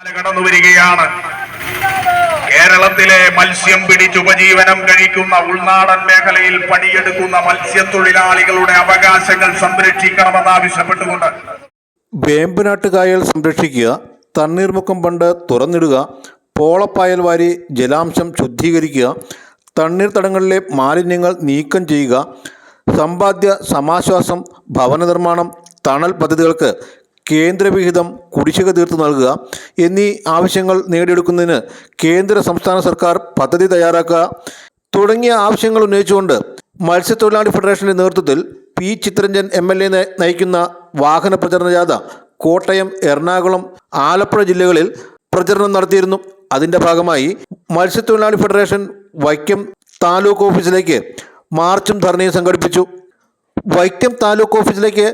കടന്നു വരികയാണ്. കേരളത്തിലെ മത്സ്യം പിടിച്ച് ഉപജീവനം കഴിക്കുന്ന ഉൾനാടൻ മേഖലയിൽ പണിയെടുക്കുന്ന മത്സ്യത്തൊഴിലാളികളുടെ അവകാശങ്ങൾ സംരക്ഷിക്കണമെന്ന് ആവശ്യപ്പെട്ടുകൊണ്ട് വേമ്പനാട്ടുകായൽ സംരക്ഷിക്കുക തണ്ണീർമുക്കം പണ്ട് തുറന്നിടുക പോളപ്പായൽ വാരി ജലാംശം ശുദ്ധീകരിക്കുക തണ്ണീർത്തടങ്ങളിലെ മാലിന്യങ്ങൾ നീക്കം ചെയ്യുക സമ്പാദ്യ സമാശ്വാസം ഭവന നിർമ്മാണം തണൽ പദ്ധതികൾക്ക് കേന്ദ്രവിഹിതം കുടിശ്ശിക തീർത്തു നൽകുക എന്നീ ആവശ്യങ്ങൾ നേടിയെടുക്കുന്നതിന് കേന്ദ്ര സംസ്ഥാന സർക്കാർ പദ്ധതി തയ്യാറാക്കുക തുടങ്ങിയ ആവശ്യങ്ങൾ ഉന്നയിച്ചുകൊണ്ട് മത്സ്യത്തൊഴിലാളി ഫെഡറേഷന്റെ നേതൃത്വത്തിൽ P Chitharanjan M L A നയിക്കുന്ന വാഹന പ്രചരണ ജാഥ കോട്ടയം എറണാകുളം ആലപ്പുഴ ജില്ലകളിൽ പ്രചരണം നടത്തിയിരുന്നു. അതിന്റെ ഭാഗമായി മത്സ്യത്തൊഴിലാളി ഫെഡറേഷൻ വൈക്കം താലൂക്ക് ഓഫീസിലേക്ക് മാർച്ചും ധർണയും സംഘടിപ്പിച്ചു. വൈക്കം താലൂക്ക് ഓഫീസിലേക്ക്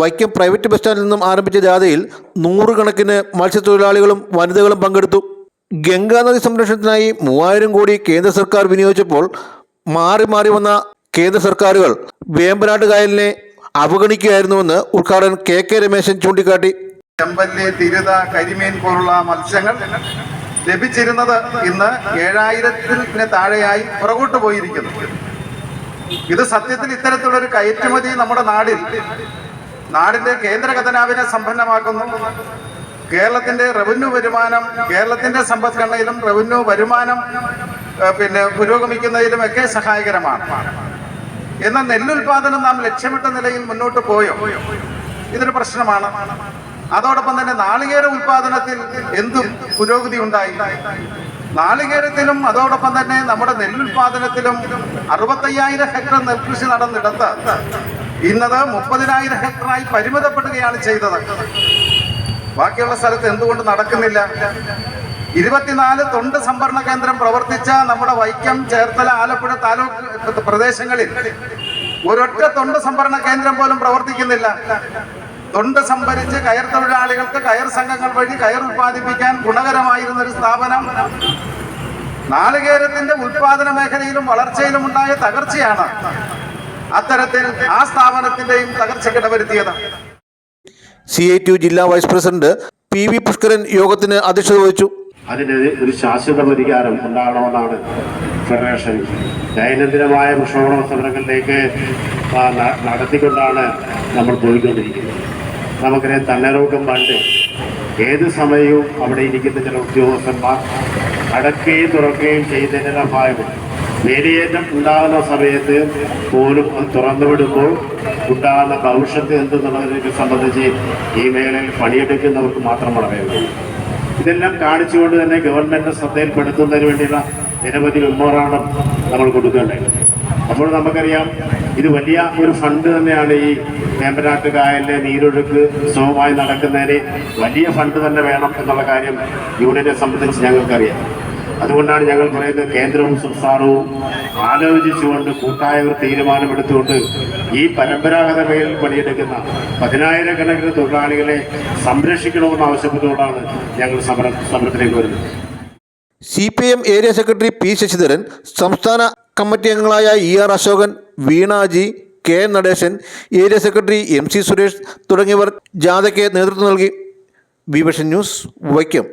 വൈക്കം പ്രൈവറ്റ് ബസ് സ്റ്റാൻഡിൽ നിന്നും ആരംഭിച്ച ജാഥയിൽ നൂറുകണക്കിന് മത്സ്യത്തൊഴിലാളികളും വനിതകളും പങ്കെടുത്തു. ഗംഗാനദി സംരക്ഷണത്തിനായി മൂവായിരം കോടി കേന്ദ്ര സർക്കാർ വിനിയോഗിച്ചപ്പോൾ മാറി മാറി വന്ന കേന്ദ്ര സർക്കാരുകൾ വേമ്പനാട്ട് കായലിനെ അവഗണിക്കുകയായിരുന്നുവെന്ന് ഉദ്ഘാടകൻ കെ കെ രമേശൻ ചൂണ്ടിക്കാട്ടി. ചെമ്പല്ലി തിരുത കരിമീൻ പോലുള്ള മത്സ്യങ്ങൾ ലഭിച്ചിരുന്നത് ഇന്ന് ഏഴായിരത്തിന് താഴെയായി പുറകോട്ട് പോയിരിക്കുന്നു. ഇത് സത്യത്തിൽ ഇത്തരത്തിലുള്ള ഒരു കയറ്റുമതി നമ്മുടെ നാടിൽ നാടിന്റെ കേന്ദ്ര ഖജനാവിനെ സമ്പന്നമാക്കുന്നു കേരളത്തിന്റെ റവന്യൂ വരുമാനം കേരളത്തിന്റെ സമ്പദ്ഘടനയിലും റവന്യൂ വരുമാനം പിന്നെ പുരോഗമിക്കുന്നതിലും ഒക്കെ സഹായകരമാണ്. എന്നാൽ നെല്ലുൽപാദനം നാം ലക്ഷ്യമിട്ട നിലയിൽ മുന്നോട്ട് പോയോ? ഇതൊരു പ്രശ്നമാണ്. അതോടൊപ്പം തന്നെ നാളികേര ഉൽപാദനത്തിൽ എന്തും പുരോഗതി ഉണ്ടായി. നാളികേരത്തിലും അതോടൊപ്പം തന്നെ നമ്മുടെ നെല്ലുൽപാദനത്തിലും അറുപത്തയ്യായിരം ഹെക്ടർ നെൽകൃഷി നടന്നിടത്ത് ഇന്നത് മുപ്പതിനായിരം ഹെക്ടറായി പരിമിതപ്പെടുകയാണ് ചെയ്തത്. ബാക്കിയുള്ള സ്ഥലത്ത് എന്തുകൊണ്ട് നടക്കുന്നില്ല? ഇരുപത്തിനാല് തൊണ്ട് സംഭരണ കേന്ദ്രം പ്രവർത്തിച്ച നമ്മുടെ വൈക്കം ചേർത്തല ആലപ്പുഴ താലൂക്ക് പ്രദേശങ്ങളിൽ ഒരൊറ്റ തൊണ്ട് സംഭരണ കേന്ദ്രം പോലും പ്രവർത്തിക്കുന്നില്ല. തൊണ്ട് സംഭരിച്ച് കയർ തൊഴിലാളികൾക്ക് കയർ സംഘങ്ങൾ വഴി കയർ ഉത്പാദിപ്പിക്കാൻ ഗുണകരമായിരുന്ന ഒരു സ്ഥാപനം നാളികേരത്തിന്റെ ഉൽപാദന മേഖലയിലും വളർച്ചയിലും ഉണ്ടായ തകർച്ചയാണ് അത്തരത്തിൽ ആ സ്ഥാപനത്തിന്റെയും തകർച്ചയ്ക്കിട വരുത്തിയത് സി ഐ ടി യു ജില്ലാ vice president P V Pushkaran യോഗത്തിന് അധ്യക്ഷത വഹിച്ചു. അതിന് ഒരു ശാശ്വത പരിഹാരം ഉണ്ടാകണമെന്നാണ് ഫെഡറേഷൻ. ദൈനംദിനമായ പ്രക്ഷോഭണ സമരങ്ങളിലേക്ക് നടത്തിക്കൊണ്ടാണ് നമ്മൾ പോയിക്കൊണ്ടിരിക്കുന്നത്. നമുക്കറിയാം തണ്ണീർമുക്കം പണ്ട് ഏത് സമയവും അവിടെ ഇരിക്കുന്ന ചില ഉദ്യോഗസ്ഥന്മാർ അടക്കുകയും തുറക്കുകയും ചെയ്യുന്നതിന്റെ ഭാഗം വേലിയേറ്റം ഉണ്ടാകുന്ന സമയത്ത് പോലും അത് തുറന്നുവിടുമ്പോൾ ഉണ്ടാകുന്ന ഭവിഷ്യത്ത് എന്തെന്നുള്ളതിനെ സംബന്ധിച്ച് ഈ മേഖലയിൽ പണിയെടുക്കുന്നവർക്ക് മാത്രമാണ് അറിയുന്നത്. ഇതെല്ലാം കാണിച്ചുകൊണ്ട് തന്നെ ഗവൺമെന്റിന്റെ ശ്രദ്ധയിൽപ്പെടുത്തുന്നതിന് വേണ്ടിയുള്ള നിരവധി മെമ്മോറാണ്ടം നമ്മൾ കൊടുക്കേണ്ടത്. അപ്പോൾ നമുക്കറിയാം ഇത് വലിയ ഒരു ഫണ്ട് തന്നെയാണ് ഈ വേമ്പനാട്ട് കായലിലെ നീരൊഴുക്ക് സുഖമായി നടക്കുന്നതിന് വലിയ ഫണ്ട് തന്നെ വേണം എന്നുള്ള കാര്യം യൂണിയനെ സംബന്ധിച്ച് ഞങ്ങൾക്കറിയാം. അതുകൊണ്ടാണ് ഞങ്ങൾ പറയുന്നത് കേന്ദ്രവും സംസ്ഥാനവും ആലോചിച്ചുകൊണ്ട് കൂട്ടായ ഒരു തീരുമാനമെടുത്തുകൊണ്ട് ഈ പരമ്പരാഗത മേഖലയിൽ പണിയെടുക്കുന്ന പതിനായിരക്കണക്കിന് തൊഴിലാളികളെ സംരക്ഷിക്കണമെന്ന് ആവശ്യപ്പെട്ടുകൊണ്ടാണ് ഞങ്ങൾ സമര സമരത്തിലേക്ക് വരുന്നത്. C P M area secretary P Sasidharan സംസ്ഥാന കമ്മിറ്റി അംഗങ്ങളായ E R Asokan Veenaji K N Natesan area secretary M C Suresh തുടങ്ങിയവർ ജാഥയ്ക്ക് നേതൃത്വം നൽകി. വിവഷൻ ന്യൂസ് വൈക്കം.